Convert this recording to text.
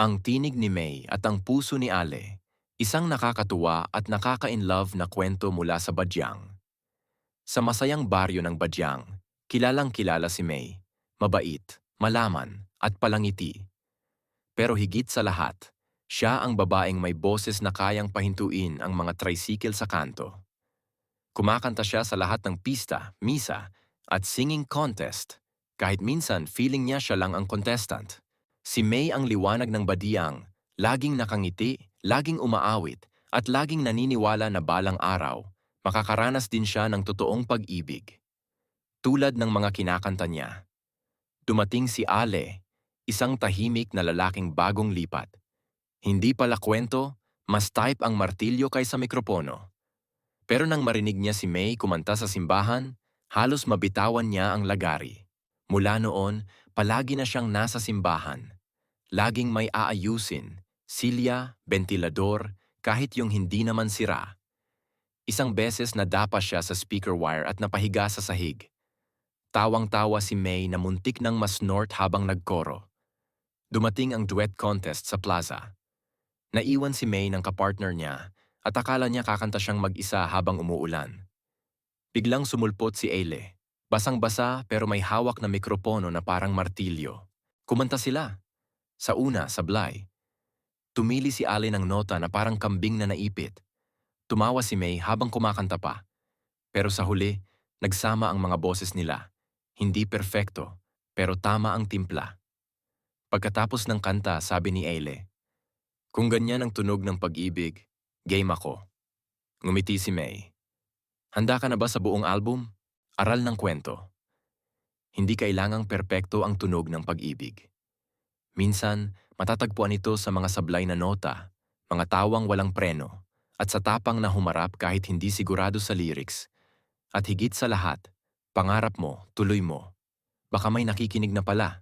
Ang tinig ni May at ang puso ni Ale, isang nakakatuwa at nakaka-inlove na kwento mula sa Badyang. Sa masayang baryo ng Badyang, kilalang kilala si May, mabait, malaman, at palangiti. Pero higit sa lahat, siya ang babaeng may boses na kayang pahintuin ang mga tricycle sa kanto. Kumakanta siya sa lahat ng pista, misa, at singing contest, kahit minsan feeling niya siya lang ang contestant. Si May ang liwanag ng badiyang, laging nakangiti, laging umaawit, at laging naniniwala na balang araw, makakaranas din siya ng totoong pag-ibig. Tulad ng mga kinakanta niya. Dumating si Ale, isang tahimik na lalaking bagong lipat. Hindi pala kwento, mas type ang martilyo kaysa mikropono. Pero nang marinig niya si May kumanta sa simbahan, halos mabitawan niya ang lagari. Mula noon, palagi na siyang nasa simbahan. Laging may aayusin, silya, ventilador, kahit yung hindi naman sira. Isang beses nadapa siya sa speaker wire at napahiga sa sahig. Tawang-tawa si May na muntik ng masnort habang nagkoro. Dumating ang duet contest sa plaza. Naiwan si May ng kapartner niya at akala niya kakanta siyang mag-isa habang umuulan. Biglang sumulpot si Aile. Basang-basa pero may hawak na mikropono na parang martilyo. Kumanta sila. Sa una, sablay. Tumili si Ale ng nota na parang kambing na naipit. Tumawa si May habang kumakanta pa. Pero sa huli, nagsama ang mga boses nila. Hindi perpekto, pero tama ang timpla. Pagkatapos ng kanta, sabi ni Aile, Kung ganyan ang tunog ng pag-ibig, game ako. Ngumiti si May. Handa ka na ba sa buong album? Aral ng kwento. Hindi kailangang perpekto ang tunog ng pag-ibig. Minsan, matatagpuan ito sa mga sablay na nota, mga tawang walang preno, at sa tapang na humarap kahit hindi sigurado sa lyrics. At higit sa lahat, pangarap mo, tuloy mo. Baka may nakikinig na pala.